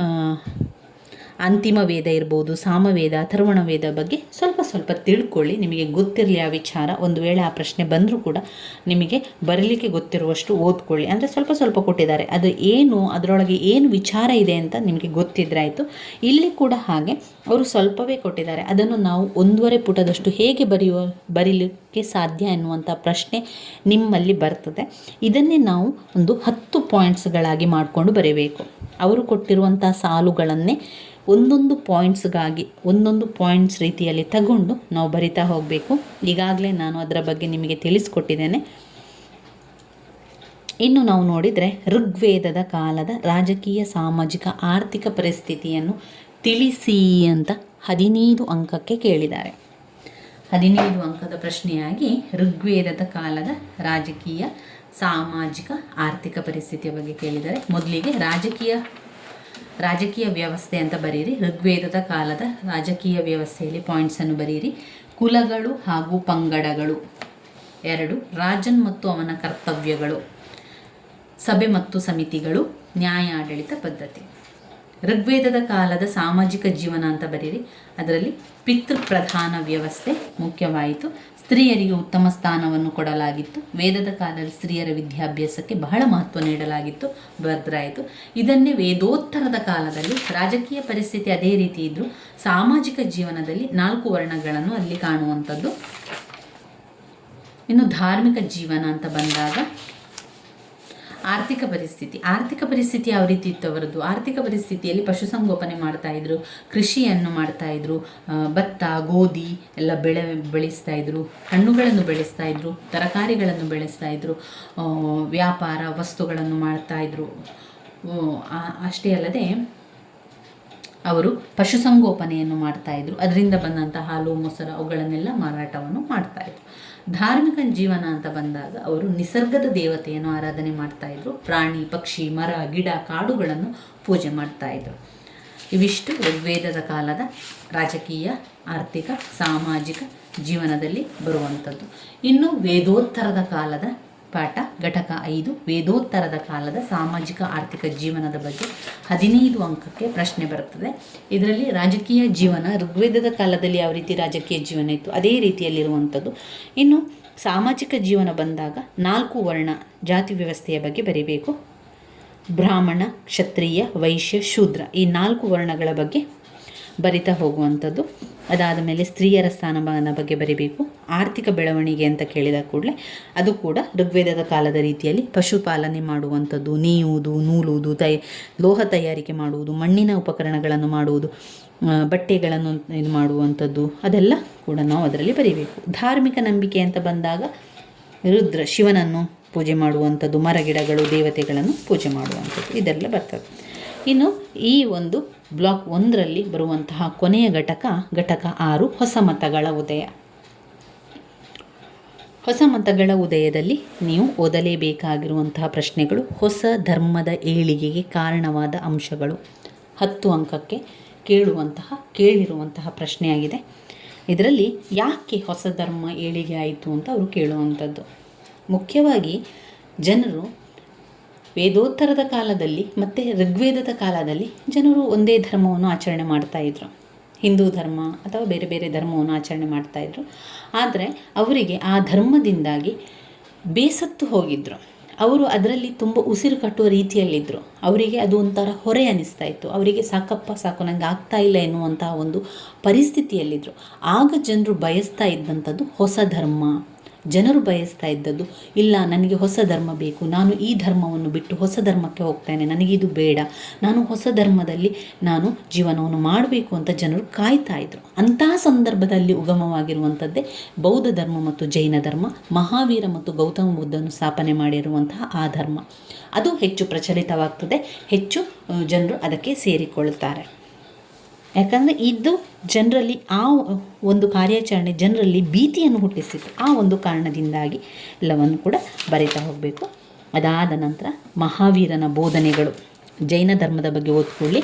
ಅಂತಿಮ ವೇದ ಇರ್ಬೋದು, ಸಾಮವೇದ ಅಥರ್ವಣ ವೇದ ಬಗ್ಗೆ ಸ್ವಲ್ಪ ಸ್ವಲ್ಪ ತಿಳ್ಕೊಳ್ಳಿ. ನಿಮಗೆ ಗೊತ್ತಿರಲಿ ಆ ವಿಚಾರ. ಒಂದು ವೇಳೆ ಆ ಪ್ರಶ್ನೆ ಬಂದರೂ ಕೂಡ ನಿಮಗೆ ಬರಲಿಕ್ಕೆ ಗೊತ್ತಿರುವಷ್ಟು ಓದ್ಕೊಳ್ಳಿ. ಅಂದರೆ ಸ್ವಲ್ಪ ಸ್ವಲ್ಪ ಕೊಟ್ಟಿದ್ದಾರೆ. ಅದು ಏನು, ಅದರೊಳಗೆ ಏನು ವಿಚಾರ ಇದೆ ಅಂತ ನಿಮಗೆ ಗೊತ್ತಿದ್ರೆ ಆಯಿತು. ಇಲ್ಲಿ ಕೂಡ ಹಾಗೆ ಅವರು ಸ್ವಲ್ಪವೇ ಕೊಟ್ಟಿದ್ದಾರೆ. ಅದನ್ನು ನಾವು ಒಂದೂವರೆ ಪುಟದಷ್ಟು ಹೇಗೆ ಬರೆಯುವ, ಬರೀಲಿಕ್ಕೆ ಸಾಧ್ಯ ಎನ್ನುವಂಥ ಪ್ರಶ್ನೆ ನಿಮ್ಮಲ್ಲಿ ಬರ್ತದೆ. ಇದನ್ನೇ ನಾವು ಒಂದು ಹತ್ತು ಪಾಯಿಂಟ್ಸ್ಗಳಾಗಿ ಮಾಡಿಕೊಂಡು ಬರೀಬೇಕು. ಅವರು ಕೊಟ್ಟಿರುವಂಥ ಸಾಲುಗಳನ್ನೇ ಒಂದೊಂದು ಪಾಯಿಂಟ್ಸ್ಗಾಗಿ, ಒಂದೊಂದು ಪಾಯಿಂಟ್ಸ್ ರೀತಿಯಲ್ಲಿ ತಗೊಂಡು ನಾವು ಬರಿತಾ ಹೋಗಬೇಕು. ಈಗಾಗಲೇ ನಾನು ಅದರ ಬಗ್ಗೆ ನಿಮಗೆ ತಿಳಿಸ್ಕೊಟ್ಟಿದ್ದೇನೆ. ಇನ್ನು ನಾವು ನೋಡಿದರೆ ಋಗ್ವೇದದ ಕಾಲದ ರಾಜಕೀಯ, ಸಾಮಾಜಿಕ, ಆರ್ಥಿಕ ಪರಿಸ್ಥಿತಿಯನ್ನು ತಿಳಿಸಿ ಅಂತ ಹದಿನೈದು ಅಂಕಕ್ಕೆ ಕೇಳಿದ್ದಾರೆ. ಹದಿನೈದು ಅಂಕದ ಪ್ರಶ್ನೆಯಾಗಿ ಋಗ್ವೇದದ ಕಾಲದ ರಾಜಕೀಯ, ಸಾಮಾಜಿಕ, ಆರ್ಥಿಕ ಪರಿಸ್ಥಿತಿಯ ಬಗ್ಗೆ ಕೇಳಿದ್ದಾರೆ. ಮೊದಲಿಗೆ ರಾಜಕೀಯ ರಾಜಕೀಯ ವ್ಯವಸ್ಥೆ ಅಂತ ಬರೀರಿ, ಋಗ್ವೇದದ ಕಾಲದ ರಾಜಕೀಯ ವ್ಯವಸ್ಥೆಯಲ್ಲಿ ಪಾಯಿಂಟ್ಸನ್ನು ಬರೀರಿ. ಕುಲಗಳು ಹಾಗೂ ಪಂಗಡಗಳು ಎರಡು, ರಾಜನ್ ಮತ್ತು ಅವನ ಕರ್ತವ್ಯಗಳು, ಸಭೆ ಮತ್ತು ಸಮಿತಿಗಳು, ನ್ಯಾಯಾಡಳಿತ ಪದ್ಧತಿ. ಋಗ್ವೇದದ ಕಾಲದ ಸಾಮಾಜಿಕ ಜೀವನ ಅಂತ ಬರೀರಿ. ಅದರಲ್ಲಿ ಪಿತೃಪ್ರಧಾನ ವ್ಯವಸ್ಥೆ ಮುಖ್ಯವಾಯಿತು. ಸ್ತ್ರೀಯರಿಗೆ ಉತ್ತಮ ಸ್ಥಾನವನ್ನು ಕೊಡಲಾಗಿತ್ತು. ವೇದದ ಕಾಲದಲ್ಲಿ ಸ್ತ್ರೀಯರ ವಿದ್ಯಾಭ್ಯಾಸಕ್ಕೆ ಬಹಳ ಮಹತ್ವ ನೀಡಲಾಗಿತ್ತು. ಬದ್ರಾಯಿತು ಇದನ್ನೇ ವೇದೋತ್ತರದ ಕಾಲದಲ್ಲಿ ರಾಜಕೀಯ ಪರಿಸ್ಥಿತಿ ಅದೇ ರೀತಿ ಇದ್ದರೂ ಸಾಮಾಜಿಕ ಜೀವನದಲ್ಲಿ ನಾಲ್ಕು ವರ್ಣಗಳನ್ನು ಅಲ್ಲಿ ಕಾಣುವಂಥದ್ದು. ಇನ್ನು ಧಾರ್ಮಿಕ ಜೀವನ ಅಂತ ಬಂದಾಗ ಆರ್ಥಿಕ ಪರಿಸ್ಥಿತಿ. ಆರ್ಥಿಕ ಪರಿಸ್ಥಿತಿ ಯಾವ ರೀತಿ ಇತ್ತು ಅವರದ್ದು? ಆರ್ಥಿಕ ಪರಿಸ್ಥಿತಿಯಲ್ಲಿ ಪಶುಸಂಗೋಪನೆ ಮಾಡ್ತಾ ಇದ್ರು ಕೃಷಿಯನ್ನು ಮಾಡ್ತಾ ಇದ್ರು ಆ, ಭತ್ತ ಗೋಧಿ ಎಲ್ಲ ಬೆಳೆ ಬೆಳೆಸ್ತಾ ಇದ್ರು ಹಣ್ಣುಗಳನ್ನು ಬೆಳೆಸ್ತಾ ಇದ್ರು ತರಕಾರಿಗಳನ್ನು ಬೆಳೆಸ್ತಾ ಇದ್ರು ವ್ಯಾಪಾರ ವಸ್ತುಗಳನ್ನು ಮಾಡ್ತಾ ಇದ್ರು. ಆ, ಆ- ಅಷ್ಟೇ ಅಲ್ಲದೆ ಅವರು ಪಶುಸಂಗೋಪನೆಯನ್ನು ಮಾಡ್ತಾಯಿದ್ರು ಅದರಿಂದ ಬಂದಂಥ ಹಾಲು ಮೊಸರು ಅವುಗಳನ್ನೆಲ್ಲ ಮಾರಾಟವನ್ನು ಮಾಡ್ತಾ ಇದ್ರು. ಧಾರ್ಮಿಕ ಜೀವನ ಅಂತ ಬಂದಾಗ ಅವರು ನಿಸರ್ಗದ ದೇವತೆಯನ್ನು ಆರಾಧನೆ ಮಾಡ್ತಾ ಇದ್ರು. ಪ್ರಾಣಿ, ಪಕ್ಷಿ, ಮರ, ಗಿಡ, ಕಾಡುಗಳನ್ನು ಪೂಜೆ ಮಾಡ್ತಾ ಇದ್ರು. ಇವಿಷ್ಟು ಋಗ್ವೇದದ ಕಾಲದ ರಾಜಕೀಯ, ಆರ್ಥಿಕ, ಸಾಮಾಜಿಕ ಜೀವನದಲ್ಲಿ ಬರುವಂಥದ್ದು. ಇನ್ನು ವೇದೋತ್ತರದ ಕಾಲದ ಪಾಠ, ಘಟಕ ಐದು, ವೇದೋತ್ತರದ ಕಾಲದ ಸಾಮಾಜಿಕ ಆರ್ಥಿಕ ಜೀವನದ ಬಗ್ಗೆ ಹದಿನೈದು ಅಂಕಕ್ಕೆ ಪ್ರಶ್ನೆ ಬರುತ್ತದೆ. ಇದರಲ್ಲಿ ರಾಜಕೀಯ ಜೀವನ, ಋಗ್ವೇದದ ಕಾಲದಲ್ಲಿ ಯಾವ ರೀತಿ ರಾಜಕೀಯ ಜೀವನ ಇತ್ತು, ಅದೇ ರೀತಿಯಲ್ಲಿರುವಂಥದ್ದು. ಇನ್ನು ಸಾಮಾಜಿಕ ಜೀವನ ಬಂದಾಗ ನಾಲ್ಕು ವರ್ಣ ಜಾತಿ ವ್ಯವಸ್ಥೆಯ ಬಗ್ಗೆ ಬರೀಬೇಕು. ಬ್ರಾಹ್ಮಣ, ಕ್ಷತ್ರಿಯ, ವೈಶ್ಯ, ಶೂದ್ರ ಈ ನಾಲ್ಕು ವರ್ಣಗಳ ಬಗ್ಗೆ ಬರಿತಾ ಹೋಗುವಂಥದ್ದು. ಅದಾದ ಮೇಲೆ ಸ್ತ್ರೀಯರ ಸ್ಥಾನಮಾನ ಬಗ್ಗೆ ಬರಿಬೇಕು. ಆರ್ಥಿಕ ಬೆಳವಣಿಗೆ ಅಂತ ಕೇಳಿದ ಕೂಡಲೇ ಅದು ಕೂಡ ಋಗ್ವೇದದ ಕಾಲದ ರೀತಿಯಲ್ಲಿ ಪಶುಪಾಲನೆ ಮಾಡುವಂಥದ್ದು, ನೇಯುವುದು, ನೂಲುವುದು, ತಯ, ಲೋಹ ತಯಾರಿಕೆ ಮಾಡುವುದು, ಮಣ್ಣಿನ ಉಪಕರಣಗಳನ್ನು ಮಾಡುವುದು ಬಟ್ಟೆಗಳನ್ನು ಇದು ಮಾಡುವಂಥದ್ದು. ಅದೆಲ್ಲ ಕೂಡ ನಾವು ಅದರಲ್ಲಿ ಬರೀಬೇಕು. ಧಾರ್ಮಿಕ ನಂಬಿಕೆ ಅಂತ ಬಂದಾಗ ರುದ್ರ ಶಿವನನ್ನು ಪೂಜೆ ಮಾಡುವಂಥದ್ದು ಮರಗಿಡಗಳು ದೇವತೆಗಳನ್ನು ಪೂಜೆ ಮಾಡುವಂಥದ್ದು ಇದೆಲ್ಲ ಬರ್ತದೆ. ಇನ್ನು ಈ ಒಂದು ಬ್ಲಾಕ್ ಒಂದರಲ್ಲಿ ಬರುವಂತಹ ಕೊನೆಯ ಘಟಕ ಘಟಕ ಆರು, ಹೊಸ ಮತಗಳ ಉದಯ. ಹೊಸ ಮತಗಳ ಉದಯದಲ್ಲಿ ನೀವು ಓದಲೇಬೇಕಾಗಿರುವಂತಹ ಪ್ರಶ್ನೆಗಳು ಹೊಸ ಧರ್ಮದ ಏಳಿಗೆಗೆ ಕಾರಣವಾದ ಅಂಶಗಳು. ಹತ್ತು ಅಂಕಕ್ಕೆ ಕೇಳುವಂತಹ, ಕೇಳಿರುವಂತಹ ಪ್ರಶ್ನೆಯಾಗಿದೆ. ಇದರಲ್ಲಿ ಯಾಕೆ ಹೊಸ ಧರ್ಮ ಏಳಿಗೆ ಆಯಿತು ಅಂತ ಅವರು ಕೇಳುವಂಥದ್ದು. ಮುಖ್ಯವಾಗಿ ಜನರು ವೇದೋತ್ತರದ ಕಾಲದಲ್ಲಿ ಮತ್ತು ಋಗ್ವೇದದ ಕಾಲದಲ್ಲಿ ಜನರು ಒಂದೇ ಧರ್ಮವನ್ನು ಆಚರಣೆ ಮಾಡ್ತಾ ಇದ್ರು. ಹಿಂದೂ ಧರ್ಮ ಅಥವಾ ಬೇರೆ ಬೇರೆ ಧರ್ಮವನ್ನು ಆಚರಣೆ ಮಾಡ್ತಾ ಇದ್ರು. ಆದರೆ ಅವರಿಗೆ ಆ ಧರ್ಮದಿಂದಾಗಿ ಬೇಸತ್ತು ಹೋಗಿದ್ದರು ಅವರು ಅದರಲ್ಲಿ ತುಂಬ ಉಸಿರು ಕಟ್ಟುವ ರೀತಿಯಲ್ಲಿದ್ದರು ಅವರಿಗೆ ಅದು ಒಂಥರ ಹೊರೆ ಅನ್ನಿಸ್ತಾ ಇತ್ತು. ಅವರಿಗೆ ಸಾಕಪ್ಪ, ಸಾಕು ನನಗೆ ಆಗ್ತಾ ಇಲ್ಲ ಎನ್ನುವಂತಹ ಒಂದು ಪರಿಸ್ಥಿತಿಯಲ್ಲಿದ್ದರು ಆಗ ಜನರು ಬಯಸ್ತಾ ಇದ್ದಂಥದ್ದು ಹೊಸ ಧರ್ಮ. ಜನರು ಬಯಸ್ತಾ ಇದ್ದದ್ದು, ಇಲ್ಲ, ನನಗೆ ಹೊಸ ಧರ್ಮ ಬೇಕು, ನಾನು ಈ ಧರ್ಮವನ್ನು ಬಿಟ್ಟು ಹೊಸ ಧರ್ಮಕ್ಕೆ ಹೋಗ್ತೇನೆ ನನಗಿದು ಬೇಡ, ನಾನು ಹೊಸ ಧರ್ಮದಲ್ಲಿ ನಾನು ಜೀವನವನ್ನು ಮಾಡಬೇಕು ಅಂತ ಜನರು ಕಾಯ್ತಾ ಇದ್ರು. ಅಂತಹ ಸಂದರ್ಭದಲ್ಲಿ ಉಗಮವಾಗಿರುವಂಥದ್ದೇ ಬೌದ್ಧ ಧರ್ಮ ಮತ್ತು ಜೈನ ಧರ್ಮ, ಮಹಾವೀರ ಮತ್ತು ಗೌತಮ ಬುದ್ಧನು ಸ್ಥಾಪನೆ ಮಾಡಿರುವಂತಹ ಆ ಧರ್ಮ. ಅದು ಹೆಚ್ಚು ಪ್ರಚಲಿತವಾಗ್ತದೆ, ಹೆಚ್ಚು ಜನರು ಅದಕ್ಕೆ ಸೇರಿಕೊಳ್ಳುತ್ತಾರೆ. ಯಾಕಂದರೆ ಇದು ಜನರಲ್ಲಿ ಆ ಒಂದು ಕಾರ್ಯಾಚರಣೆ, ಜನರಲ್ಲಿ ಭೀತಿಯನ್ನು ಹುಟ್ಟಿಸಿತು. ಆ ಒಂದು ಕಾರಣದಿಂದಾಗಿ ಎಲ್ಲವನ್ನು ಕೂಡ ಬರಿತಾ ಹೋಗಬೇಕು. ಅದಾದ ನಂತರ ಮಹಾವೀರನ ಬೋಧನೆಗಳು. ಜೈನ ಧರ್ಮದ ಬಗ್ಗೆ ಓದ್ಕೊಳ್ಳಿ,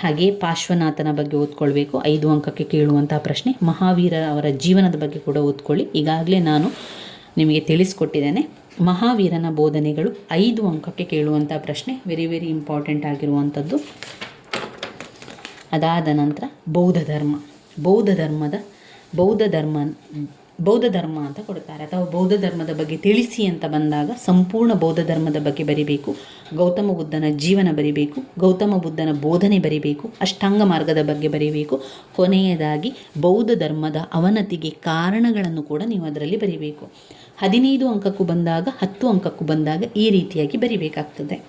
ಹಾಗೆ ಪಾರ್ಶ್ವನಾಥನ ಬಗ್ಗೆ ಓದ್ಕೊಳ್ಬೇಕು. ಐದು ಅಂಕಕ್ಕೆ ಕೇಳುವಂತಹ ಪ್ರಶ್ನೆ. ಮಹಾವೀರ ಅವರ ಜೀವನದ ಬಗ್ಗೆ ಕೂಡ ಓದ್ಕೊಳ್ಳಿ. ಈಗಾಗಲೇ ನಾನು ನಿಮಗೆ ತಿಳಿಸ್ಕೊಟ್ಟಿದ್ದೇನೆ. ಮಹಾವೀರನ ಬೋಧನೆಗಳು ಐದು ಅಂಕಕ್ಕೆ ಕೇಳುವಂಥ ಪ್ರಶ್ನೆ. ವೆರಿ ವೆರಿ ಇಂಪಾರ್ಟೆಂಟ್ ಆಗಿರುವಂಥದ್ದು. ಅದಾದ ನಂತರ ಬೌದ್ಧ ಧರ್ಮ, ಬೌದ್ಧ ಧರ್ಮದ, ಬೌದ್ಧ ಧರ್ಮ ಬೌದ್ಧ ಧರ್ಮ ಅಂತ ಕೊಡ್ತಾರೆ ಅಥವಾ ಬೌದ್ಧ ಧರ್ಮದ ಬಗ್ಗೆ ತಿಳಿಸಿ ಅಂತ ಬಂದಾಗ ಸಂಪೂರ್ಣ ಬೌದ್ಧ ಧರ್ಮದ ಬಗ್ಗೆ ಬರಿಬೇಕು. ಗೌತಮ ಬುದ್ಧನ ಜೀವನ ಬರಿಬೇಕು. ಗೌತಮ ಬುದ್ಧನ ಬೋಧನೆ ಬರಿಬೇಕು. ಅಷ್ಟಾಂಗ ಮಾರ್ಗದ ಬಗ್ಗೆ ಬರಿಬೇಕು. ಕೊನೆಯದಾಗಿ ಬೌದ್ಧ ಧರ್ಮದ ಅವನತಿಗೆ ಕಾರಣಗಳನ್ನು ಕೂಡ ನೀವು ಅದರಲ್ಲಿ ಬರಿಬೇಕು. ಹದಿನೈದು ಅಂಕಕ್ಕೂ ಬಂದಾಗ, ಹತ್ತು ಅಂಕಕ್ಕೂ ಬಂದಾಗ ಈ ರೀತಿಯಾಗಿ ಬರಿಬೇಕಾಗ್ತದೆ.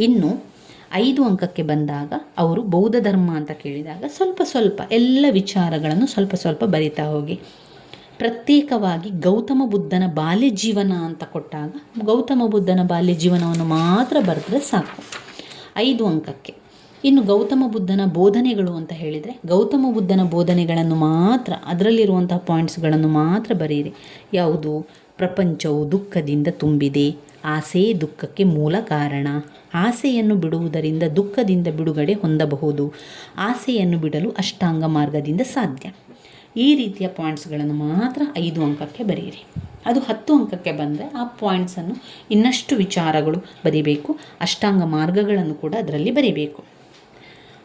ಇನ್ನು ಐದು ಅಂಕಕ್ಕೆ ಬಂದಾಗ ಅವರು ಬೌದ್ಧ ಧರ್ಮ ಅಂತ ಕೇಳಿದಾಗ ಸ್ವಲ್ಪ ಸ್ವಲ್ಪ ಎಲ್ಲ ವಿಚಾರಗಳನ್ನು ಸ್ವಲ್ಪ ಸ್ವಲ್ಪ ಬರಿತಾ ಹೋಗಿ. ಪ್ರತ್ಯೇಕವಾಗಿ ಗೌತಮ ಬುದ್ಧನ ಬಾಲ್ಯ ಜೀವನ ಅಂತ ಕೊಟ್ಟಾಗ ಗೌತಮ ಬುದ್ಧನ ಬಾಲ್ಯ ಜೀವನವನ್ನು ಮಾತ್ರ ಬರೆದ್ರೆ ಸಾಕು. ಐದು ಅಂಕಕ್ಕೆ. ಇನ್ನು ಗೌತಮ ಬುದ್ಧನ ಬೋಧನೆಗಳು ಅಂತ ಹೇಳಿದರೆ ಗೌತಮ ಬುದ್ಧನ ಬೋಧನೆಗಳನ್ನು ಮಾತ್ರ ಅದರಲ್ಲಿರುವಂತಹ ಪಾಯಿಂಟ್ಸ್ಗಳನ್ನು ಮಾತ್ರ ಬರೀರಿ. ಯಾವುದು? ಪ್ರಪಂಚವು ದುಃಖದಿಂದ ತುಂಬಿದೆ. ಆಸೆ ದುಃಖಕ್ಕೆ ಮೂಲ ಕಾರಣ. ಆಸೆಯನ್ನು ಬಿಡುವುದರಿಂದ ದುಃಖದಿಂದ ಬಿಡುಗಡೆ ಹೊಂದಬಹುದು. ಆಸೆಯನ್ನು ಬಿಡಲು ಅಷ್ಟಾಂಗ ಮಾರ್ಗದಿಂದ ಸಾಧ್ಯ. ಈ ರೀತಿಯ ಪಾಯಿಂಟ್ಸ್ಗಳನ್ನು ಮಾತ್ರ ಐದು ಅಂಕಕ್ಕೆ ಬರೆಯಿರಿ. ಅದು ಹತ್ತು ಅಂಕಕ್ಕೆ ಬಂದರೆ ಆ ಪಾಯಿಂಟ್ಸನ್ನು ಇನ್ನಷ್ಟು ವಿಚಾರಗಳು ಬರೀಬೇಕು. ಅಷ್ಟಾಂಗ ಮಾರ್ಗಗಳನ್ನು ಕೂಡ ಅದರಲ್ಲಿ ಬರೀಬೇಕು.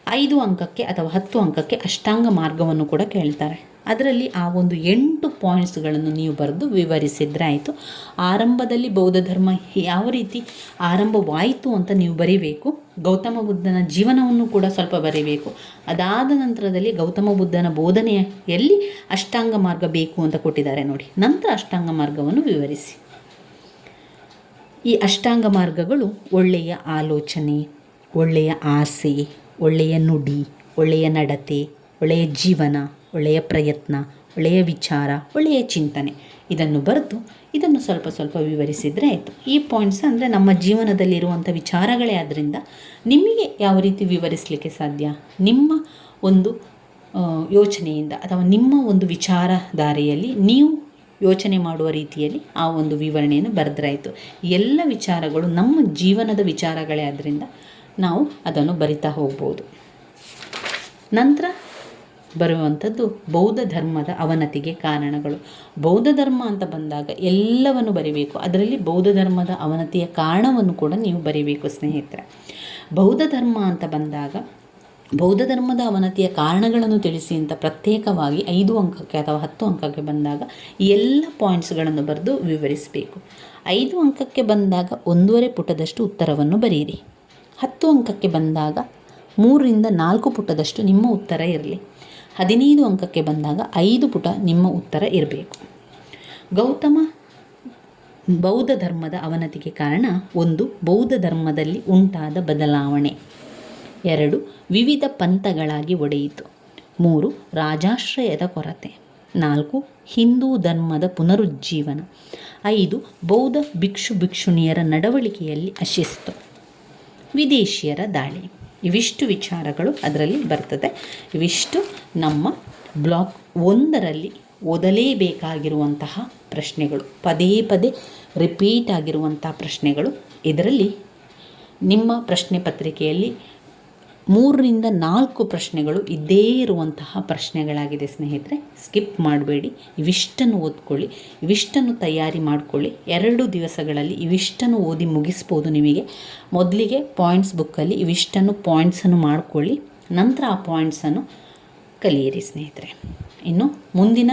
ಐದು ಅಂಕಕ್ಕೆ ಅಥವಾ ಹತ್ತು ಅಂಕಕ್ಕೆ ಅಷ್ಟಾಂಗ ಮಾರ್ಗವನ್ನು ಕೂಡ ಕೇಳ್ತಾರೆ. ಅದರಲ್ಲಿ ಆ ಒಂದು ಎಂಟು ಪಾಯಿಂಟ್ಸ್ಗಳನ್ನು ನೀವು ಬರೆದು ವಿವರಿಸಿದ್ರೆ ಆಯಿತು. ಆರಂಭದಲ್ಲಿ ಬೌದ್ಧ ಧರ್ಮ ಯಾವ ರೀತಿ ಆರಂಭವಾಯಿತು ಅಂತ ನೀವು ಬರಿಬೇಕು. ಗೌತಮ ಬುದ್ಧನ ಜೀವನವನ್ನು ಕೂಡ ಸ್ವಲ್ಪ ಬರಿಬೇಕು. ಅದಾದ ನಂತರದಲ್ಲಿ ಗೌತಮ ಬುದ್ಧನ ಬೋಧನೆಯಲ್ಲಿ ಅಷ್ಟಾಂಗ ಮಾರ್ಗ ಬೇಕು ಅಂತ ಕೊಟ್ಟಿದ್ದಾರೆ ನೋಡಿ. ನಂತರ ಅಷ್ಟಾಂಗ ಮಾರ್ಗವನ್ನು ವಿವರಿಸಿ. ಈ ಅಷ್ಟಾಂಗ ಮಾರ್ಗಗಳು ಒಳ್ಳೆಯ ಆಲೋಚನೆ, ಒಳ್ಳೆಯ ಆಸೆ, ಒಳ್ಳೆಯ ನುಡಿ, ಒಳ್ಳೆಯ ನಡತೆ, ಒಳ್ಳೆಯ ಜೀವನ ಒಳ್ಳೆಯ ಪ್ರಯತ್ನ, ಒಳ್ಳೆಯ ವಿಚಾರ, ಒಳ್ಳೆಯ ಚಿಂತನೆ. ಇದನ್ನು ಬರೆದು ಇದನ್ನು ಸ್ವಲ್ಪ ಸ್ವಲ್ಪ ವಿವರಿಸಿದರೆ ಆಯಿತು. ಈ ಪಾಯಿಂಟ್ಸ್ ಅಂದರೆ ನಮ್ಮ ಜೀವನದಲ್ಲಿರುವಂಥ ವಿಚಾರಗಳೇ ಆದ್ದರಿಂದ ನಿಮಗೆ ಯಾವ ರೀತಿ ವಿವರಿಸಲಿಕ್ಕೆ ಸಾಧ್ಯ? ನಿಮ್ಮ ಒಂದು ಯೋಚನೆಯಿಂದ ಅಥವಾ ನಿಮ್ಮ ಒಂದು ವಿಚಾರಧಾರೆಯಲ್ಲಿ ನೀವು ಯೋಚನೆ ಮಾಡುವ ರೀತಿಯಲ್ಲಿ ಆ ಒಂದು ವಿವರಣೆಯನ್ನು ಬರೆದ್ರಾಯಿತು ಎಲ್ಲ ವಿಚಾರಗಳು ನಮ್ಮ ಜೀವನದ ವಿಚಾರಗಳೇ ಆದ್ದರಿಂದ ನಾವು ಅದನ್ನು ಬರಿತಾ ಹೋಗ್ಬೋದು. ನಂತರ ಬರುವಂಥದ್ದು ಬೌದ್ಧ ಧರ್ಮದ ಅವನತಿಗೆ ಕಾರಣಗಳು. ಬೌದ್ಧ ಧರ್ಮ ಅಂತ ಬಂದಾಗ ಎಲ್ಲವನ್ನು ಬರಿಬೇಕು. ಅದರಲ್ಲಿ ಬೌದ್ಧ ಧರ್ಮದ ಅವನತಿಯ ಕಾರಣವನ್ನು ಕೂಡ ನೀವು ಬರಿಬೇಕು ಸ್ನೇಹಿತರೆ. ಬೌದ್ಧ ಧರ್ಮ ಅಂತ ಬಂದಾಗ ಬೌದ್ಧ ಧರ್ಮದ ಅವನತಿಯ ಕಾರಣಗಳನ್ನು ತಿಳಿಸಿ ಅಂತ ಪ್ರತ್ಯೇಕವಾಗಿ ಐದು ಅಂಕಕ್ಕೆ ಅಥವಾ ಹತ್ತು ಅಂಕಕ್ಕೆ ಬಂದಾಗ ಎಲ್ಲ ಪಾಯಿಂಟ್ಸ್ಗಳನ್ನು ಬರೆದು ವಿವರಿಸಬೇಕು. ಐದು ಅಂಕಕ್ಕೆ ಬಂದಾಗ ಒಂದೂವರೆ ಪುಟದಷ್ಟು ಉತ್ತರವನ್ನು ಬರೆಯಿರಿ ಹತ್ತು ಅಂಕಕ್ಕೆ ಬಂದಾಗ ಮೂರರಿಂದ ನಾಲ್ಕು ಪುಟದಷ್ಟು ನಿಮ್ಮ ಉತ್ತರ ಇರಲಿ. ಹದಿನೈದು ಅಂಕಕ್ಕೆ ಬಂದಾಗ ಐದು ಪುಟ ನಿಮ್ಮ ಉತ್ತರ ಇರಬೇಕು. ಗೌತಮ ಬೌದ್ಧ ಧರ್ಮದ ಅವನತಿಗೆ ಕಾರಣ ಒಂದು, ಬೌದ್ಧ ಧರ್ಮದಲ್ಲಿ ಉಂಟಾದ ಬದಲಾವಣೆ. ಎರಡು, ವಿವಿಧ ಪಂಥಗಳಾಗಿ ಒಡೆಯಿತು. ಮೂರು, ರಾಜಾಶ್ರಯದ ಕೊರತೆ. ನಾಲ್ಕು, ಹಿಂದೂ ಧರ್ಮದ ಪುನರುಜ್ಜೀವನ. ಐದು, ಬೌದ್ಧ ಭಿಕ್ಷು ಭಿಕ್ಷುಣಿಯರ ನಡವಳಿಕೆಯಲ್ಲಿ ಅಶಿಸ್ತು. ವಿದೇಶಿಯರ ದಾಳಿ. ಇವಿಷ್ಟು ವಿಚಾರಗಳು ಅದರಲ್ಲಿ ಬರ್ತದೆ. ಇವಿಷ್ಟು ನಮ್ಮ ಬ್ಲಾಕ್ ಒಂದರಲ್ಲಿ ಓದಲೇಬೇಕಾಗಿರುವಂತಹ ಪ್ರಶ್ನೆಗಳು, ಪದೇ ಪದೇ ರಿಪೀಟ್ ಆಗಿರುವಂಥ ಪ್ರಶ್ನೆಗಳು. ಇದರಲ್ಲಿ ನಿಮ್ಮ ಪ್ರಶ್ನೆ ಪತ್ರಿಕೆಯಲ್ಲಿ ಮೂರರಿಂದ ನಾಲ್ಕು ಪ್ರಶ್ನೆಗಳು ಇದ್ದೇ ಇರುವಂತಹ ಪ್ರಶ್ನೆಗಳಾಗಿದೆ ಸ್ನೇಹಿತರೆ. ಸ್ಕಿಪ್ ಮಾಡಬೇಡಿ. ಇವಿಷ್ಟನ್ನು ಓದ್ಕೊಳ್ಳಿ. ಇವಿಷ್ಟನ್ನು ತಯಾರಿ ಮಾಡಿಕೊಳ್ಳಿ. ಎರಡು ದಿವಸಗಳಲ್ಲಿ ಇವಿಷ್ಟನ್ನು ಓದಿ ಮುಗಿಸ್ಬೋದು ನಿಮಗೆ. ಮೊದಲಿಗೆ ಪಾಯಿಂಟ್ಸ್ ಬುಕ್ಕಲ್ಲಿ ಇವಿಷ್ಟನ್ನು ಪಾಯಿಂಟ್ಸನ್ನು ಮಾಡಿಕೊಳ್ಳಿ. ನಂತರ ಆ ಪಾಯಿಂಟ್ಸನ್ನು ಕಲಿಯಿರಿ ಸ್ನೇಹಿತರೆ. ಇನ್ನು ಮುಂದಿನ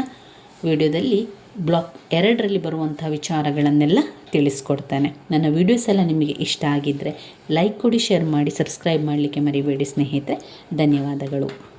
ವಿಡಿಯೋದಲ್ಲಿ ಬ್ಲಾಕ್ ಎರಡರಲ್ಲಿ ಬರುವಂಥ ವಿಚಾರಗಳನ್ನೆಲ್ಲ ತಿಳಿಸ್ಕೊಡ್ತಾನೆ. ನನ್ನ ವೀಡಿಯೋಸ್ ಎಲ್ಲ ನಿಮಗೆ ಇಷ್ಟ ಆಗಿದ್ದರೆ ಲೈಕ್ ಕೊಡಿ ಶೇರ್ ಮಾಡಿ ಸಬ್ಸ್ಕ್ರೈಬ್ ಮಾಡಲಿಕ್ಕೆ ಮರಿಬೇಡಿ ಸ್ನೇಹಿತರೆ. ಧನ್ಯವಾದಗಳು.